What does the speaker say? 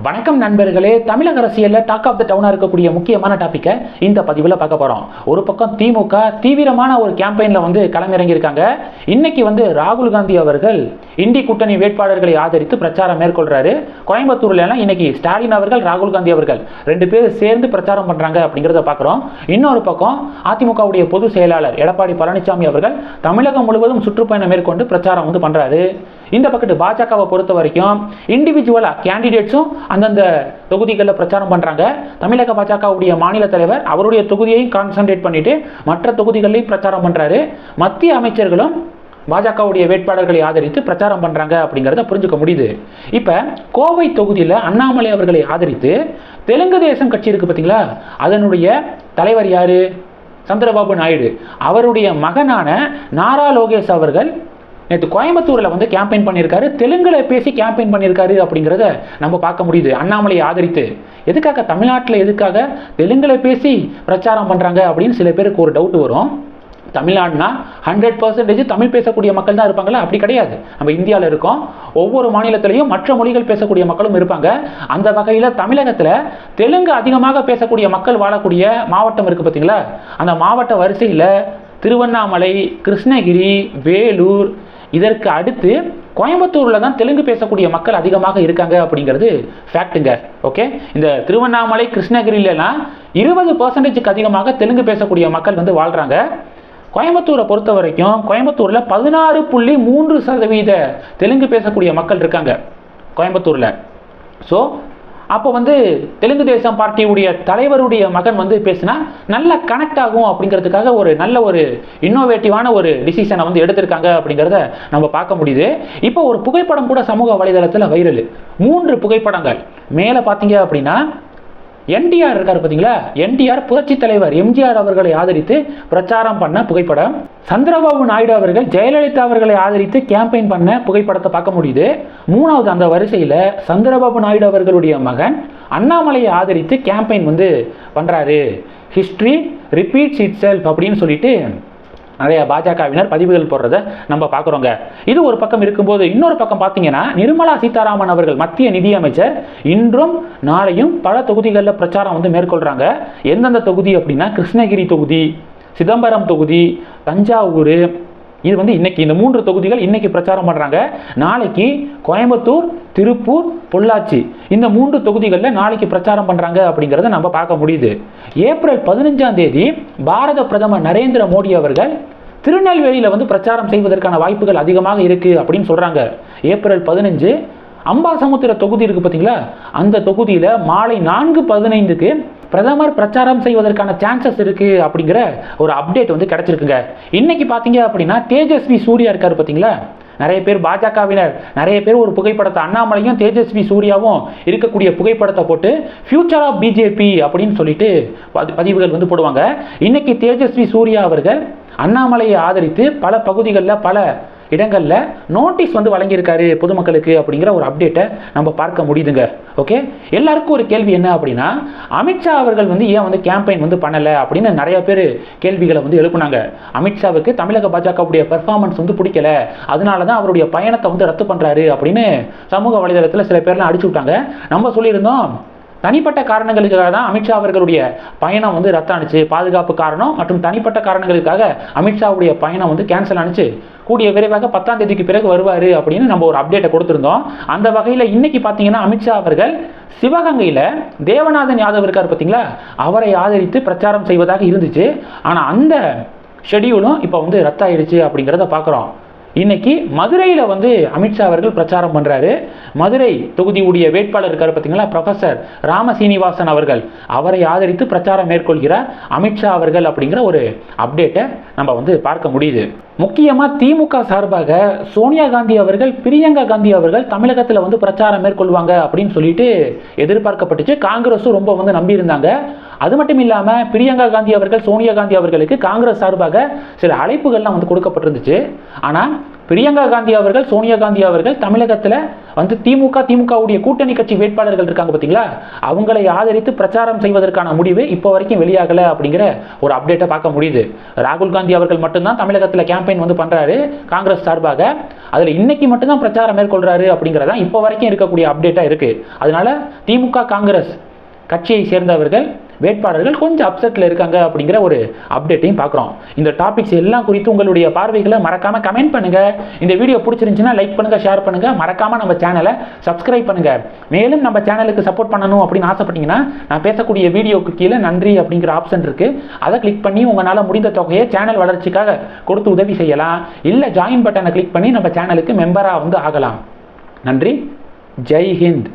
வணக்கம் நண்பர்களே தமிழக அரசியலில் டாக் ஆஃப் த டவுனாக இருக்கக்கூடிய முக்கியமான டாப்பிக்கை இந்த பதிவில் பார்க்க போகிறோம் ஒரு பக்கம் திமுக தீவிரமான ஒரு கேம்பெயினில் வந்து களமிறங்கியிருக்காங்க. இன்னைக்கு வந்து ராகுல் காந்தி அவர்கள் இந்தி கூட்டணி வேட்பாளர்களை ஆதரித்து பிரச்சாரம் மேற்கொள்கிறாரு கோயம்புத்தூர்லாம் இன்னைக்கு ஸ்டாலின் அவர்கள் ராகுல் காந்தி அவர்கள் ரெண்டு பேர் சேர்ந்து பிரச்சாரம் பண்ணுறாங்க அப்படிங்கிறத பார்க்குறோம். இன்னொரு பக்கம் அதிமுகவுடைய பொதுச் செயலாளர் எடப்பாடி பழனிசாமி அவர்கள் தமிழகம் முழுவதும் சுற்றுப்பயணம் மேற்கொண்டு பிரச்சாரம் வந்து பண்ணுறாரு இந்த பக்கத்து பாஜகவை பொறுத்த வரைக்கும் இண்டிவிஜுவலாக கேண்டிடேட்ஸும் அந்தந்த தொகுதிகளில் பிரச்சாரம் பண்ணுறாங்க தமிழக பாஜகவுடைய மாநில தலைவர் அவருடைய தொகுதியையும் கான்சன்ட்ரேட் பண்ணிட்டு மற்ற தொகுதிகளிலையும் பிரச்சாரம் பண்ணுறாரு மத்திய அமைச்சர்களும் பாஜகவுடைய வேட்பாளர்களை ஆதரித்து பிரச்சாரம் பண்ணுறாங்க அப்படிங்கிறத புரிஞ்சுக்க முடியுது. இப்போ கோவை தொகுதியில் அண்ணாமலை அவர்களை ஆதரித்து தெலுங்கு தேசம் கட்சி இருக்குது பார்த்தீங்களா அதனுடைய தலைவர் யார்? சந்திரபாபு நாயுடு. அவருடைய மகனான நாரா லோகேஷ் அவர்கள் நேற்று கோயம்புத்தூரில் வந்து கேம்பெயின் பண்ணியிருக்காரு தெலுங்கில் பேசி கேம்பெயின் பண்ணியிருக்காரு அப்படிங்கிறத நம்ம பார்க்க முடியுது. அண்ணாமலையை ஆதரித்து. எதுக்காக? தமிழ்நாட்டில் எதுக்காக? தெலுங்கில் பேசி பிரச்சாரம் பண்ணுறாங்க அப்படின்னு சில பேருக்கு ஒரு டவுட் வரும். தமிழ்நாடுனா ஹண்ட்ரட் பர்சன்டேஜ் தமிழ் பேசக்கூடிய மக்கள் தான் இருப்பாங்களா அப்படி கிடையாது. நம்ம இந்தியாவில் இருக்கோம். ஒவ்வொரு மாநிலத்திலையும் மற்ற மொழிகள் பேசக்கூடிய மக்களும் இருப்பாங்க. அந்த வகையில் தமிழகத்தில் தெலுங்கு அதிகமாக பேசக்கூடிய மக்கள் வாழக்கூடிய மாவட்டம் இருக்குது பார்த்தீங்களா அந்த மாவட்ட வரிசையில் திருவண்ணாமலை கிருஷ்ணகிரி வேலூர் இதற்கு அடுத்து கோயம்புத்தூரில் தான் தெலுங்கு பேசக்கூடிய மக்கள் அதிகமாக இருக்காங்க அப்படிங்கிறது ஃபேக்ட்டுங்க ஓகே இந்த திருவண்ணாமலை கிருஷ்ணகிரியிலலாம் இருபது பர்சன்டேஜுக்கு அதிகமாக தெலுங்கு பேசக்கூடிய மக்கள் வந்து வாழ்கிறாங்க கோயம்புத்தூரை பொறுத்த வரைக்கும் கோயம்புத்தூரில் பதினாறு புள்ளி மூன்று சதவீத தெலுங்கு பேசக்கூடிய மக்கள் இருக்காங்க கோயம்புத்தூரில். ஸோ அப்போ வந்து தெலுங்கு தேசம் பார்ட்டியுடைய தலைவருடைய மகன் வந்து பேசினா நல்ல கனெக்ட் ஆகும் அப்படிங்கிறதுக்காக ஒரு நல்ல ஒரு இன்னோவேட்டிவான ஒரு டிசிஷனை வந்து எடுத்திருக்காங்க அப்படிங்கிறத நம்ம பார்க்க முடியுது. இப்போ ஒரு புகைப்படம் கூட சமூக வலைதளத்தில் வைரல் மூன்று புகைப்படங்கள். மேலே பார்த்தீங்க அப்படின்னா என்டிஆர் இருக்கார் பார்த்தீங்களா என்டிஆர் புரட்சி தலைவர் எம்ஜிஆர் அவர்களை ஆதரித்து பிரச்சாரம் பண்ண புகைப்படம். சந்திரபாபு நாயுடு அவர்கள் ஜெயலலிதா அவர்களை ஆதரித்து கேம்பெயின் பண்ண புகைப்படத்தை பார்க்க முடியுது. மூணாவது அந்த வரிசையில் சந்திரபாபு நாயுடு அவர்களுடைய மகன் அண்ணாமலையை ஆதரித்து கேம்பெயின் வந்து பண்ணுறாரு ஹிஸ்ட்ரி ரிப்பீட்ஸ் இட் செல்ஃப் அப்படின்னு சொல்லிட்டு நிறைய பாஜகவினர் பதிவுகள் போடுறத நம்ம பார்க்குறோங்க. இது ஒரு பக்கம் இருக்கும்போது இன்னொரு பக்கம் பார்த்தீங்கன்னா நிர்மலா சீதாராமன் அவர்கள் மத்திய நிதியமைச்சர் இன்றும் நாளையும் பல தொகுதிகளில் பிரச்சாரம் வந்து மேற்கொள்கிறாங்க எந்தெந்த தொகுதி அப்படின்னா கிருஷ்ணகிரி தொகுதி சிதம்பரம் தொகுதி தஞ்சாவூர் இது வந்து இன்னைக்கு இந்த மூன்று தொகுதிகள் இன்னைக்கு பிரச்சாரம் பண்ணுறாங்க நாளைக்கு கோயம்புத்தூர் திருப்பூர் பொள்ளாச்சி. இந்த மூன்று தொகுதிகளில் நாளைக்கு பிரச்சாரம் பண்ணுறாங்க அப்படிங்கிறத நம்ம பார்க்க முடியுது. ஏப்ரல் பதினஞ்சாம் தேதி பாரத பிரதமர் நரேந்திர மோடி அவர்கள் திருநெல்வேலியில் வந்து பிரச்சாரம் செய்வதற்கான வாய்ப்புகள் அதிகமாக இருக்குது அப்படின்னு சொல்கிறாங்க ஏப்ரல் பதினஞ்சு அம்பாசமுத்திர தொகுதி இருக்குது பார்த்தீங்களா அந்த தொகுதியில் மாலை நான்கு பதினைந்துக்கு பிரதமர் பிரச்சாரம் செய்வதற்கான சான்சஸ் இருக்குது அப்படிங்கிற ஒரு அப்டேட் வந்து கிடச்சிருக்குங்க. இன்னைக்கு பார்த்தீங்க அப்படின்னா தேஜஸ்வி சூர்யா இருக்கார் பார்த்தீங்களா நிறைய பேர் பாஜகவினர் நிறைய பேர் ஒரு புகைப்படத்தை அண்ணாமலையும் தேஜஸ்வி சூர்யாவும் இருக்கக்கூடிய புகைப்படத்தை போட்டு ஃபியூச்சர் ஆஃப் பிஜேபி அப்படின்னு சொல்லிட்டு பதி- பதிவுகள் வந்து போடுவாங்க. இன்னைக்கு தேஜஸ்வி சூர்யா அவர்கள் அண்ணாமலையை ஆதரித்து பல பகுதிகளில் பல இடங்களில் நோட்டீஸ் வந்து வழங்கியிருக்காரு பொதுமக்களுக்கு அப்படிங்கிற ஒரு அப்டேட்டை நம்ம பார்க்க முடியுதுங்க. ஓகே எல்லாருக்கும் ஒரு கேள்வி என்ன அப்படின்னா அமித்ஷா அவர்கள் வந்து ஏன் வந்து கேம்பெயின் வந்து பண்ணலை அப்படின்னு நிறைய பேர் கேள்விகளை வந்து எழுப்புனாங்க. அமித்ஷாவுக்கு தமிழக பாஜகவுடைய பெர்ஃபார்மன்ஸ் வந்து பிடிக்கல. அதனால தான் அவருடைய பயணத்தை வந்து ரத்து பண்ணுறாரு அப்படின்னு சமூக வலைதளத்தில் சில பேர்லாம் அடிச்சு விட்டாங்க. நம்ம சொல்லியிருந்தோம் தனிப்பட்ட காரணங்களுக்காக தான் அமித்ஷா அவர்களுடைய பயணம் வந்து ரத்தானுச்சு பாதுகாப்பு காரணம் மற்றும் தனிப்பட்ட காரணங்களுக்காக அமித்ஷாவுடைய பயணம் வந்து கேன்சல் ஆனுச்சு. கூடிய விரைவாக பத்தாம் தேதிக்கு பிறகு வருவார் அப்படின்னு நம்ம ஒரு அப்டேட்டை கொடுத்துருந்தோம். அந்த வகையில் இன்னைக்கு பார்த்தீங்கன்னா அமித்ஷா அவர்கள் சிவகங்கையில் தேவநாதன் யாதவ் இருக்கார் பார்த்தீங்களா அவரை ஆதரித்து பிரச்சாரம் செய்வதாக இருந்துச்சு. ஆனால் அந்த ஷெடியூலும் இப்போ வந்து ரத்தாயிடுச்சு அப்படிங்கிறத பார்க்குறோம் இன்னைக்கு மதுரையில் வந்து அமித்ஷா அவர்கள் பிரச்சாரம் பண்ணுறாரு மதுரை தொகுதியுடைய வேட்பாளர் இருக்கார் பார்த்தீங்களா ப்ரொஃபசர் ராம சீனிவாசன் அவர்கள். அவரை ஆதரித்து பிரச்சாரம் மேற்கொள்கிறார் அமித்ஷா அவர்கள் அப்படிங்கிற ஒரு அப்டேட்டை நம்ம வந்து பார்க்க முடியுது. முக்கியமாக திமுக சார்பாக சோனியா காந்தி அவர்கள் பிரியங்கா காந்தி அவர்கள் தமிழகத்தில் வந்து பிரச்சாரம் மேற்கொள்வாங்க அப்படின்னு சொல்லிட்டு எதிர்பார்க்கப்பட்டுச்சு. காங்கிரஸும் ரொம்ப வந்து நம்பியிருந்தாங்க அது மட்டும் இல்லாமல் பிரியங்கா காந்தி அவர்கள் சோனியா காந்தி அவர்களுக்கு காங்கிரஸ் சார்பாக சில அழைப்புகள்லாம் வந்து கொடுக்கப்பட்டிருந்துச்சு. ஆனால் பிரியங்கா காந்தி அவர்கள் சோனியா காந்தி அவர்கள் தமிழகத்தில் வந்து திமுக திமுகவுடைய கூட்டணி கட்சி வேட்பாளர்கள் இருக்காங்க பார்த்தீங்களா அவங்களை ஆதரித்து பிரச்சாரம் செய்வதற்கான முடிவு இப்போ வரைக்கும் வெளியாகலை அப்படிங்கிற ஒரு அப்டேட்டை பார்க்க முடியுது. ராகுல் காந்தி அவர்கள் மட்டும்தான் தமிழகத்தில் கேம்பெயின் வந்து பண்ணுறாரு காங்கிரஸ் சார்பாக. அதில் இன்னைக்கு மட்டும்தான் பிரச்சாரம் மேற்கொள்கிறாரு அப்படிங்கிறதான் இப்போ வரைக்கும் இருக்கக்கூடிய அப்டேட்டாக இருக்குது அதனால திமுக காங்கிரஸ் கட்சியை சேர்ந்தவர்கள் வேட்பாளர்கள் கொஞ்சம் அப்செட்டில் இருக்காங்க அப்படிங்கிற ஒரு அப்டேட்டையும் பார்க்குறோம். இந்த டாபிக்ஸ் எல்லாம் குறித்து உங்களுடைய பார்வைகளை மறக்காமல் கமெண்ட் பண்ணுங்கள் இந்த வீடியோ பிடிச்சிருந்துச்சுன்னா லைக் பண்ணுங்கள் ஷேர் பண்ணுங்கள் மறக்காமல் நம்ம சேனலை சப்ஸ்கிரைப் பண்ணுங்க. மேலும் நம்ம சேனலுக்கு சப்போர்ட் பண்ணணும் அப்படின்னு ஆசைப்பட்டீங்கன்னா நான் பேசக்கூடிய வீடியோக்கு கீழே நன்றி அப்படிங்கிற ஆப்ஷன் இருக்குது அதை கிளிக் பண்ணி உங்களால் முடிந்த தொகையை சேனல் வளர்ச்சிக்காக கொடுத்து உதவி செய்யலாம். இல்லை ஜாயின் பட்டனை கிளிக் பண்ணி நம்ம சேனலுக்கு மெம்பராக வந்து ஆகலாம். நன்றி. ஜெய் ஹிந்த்.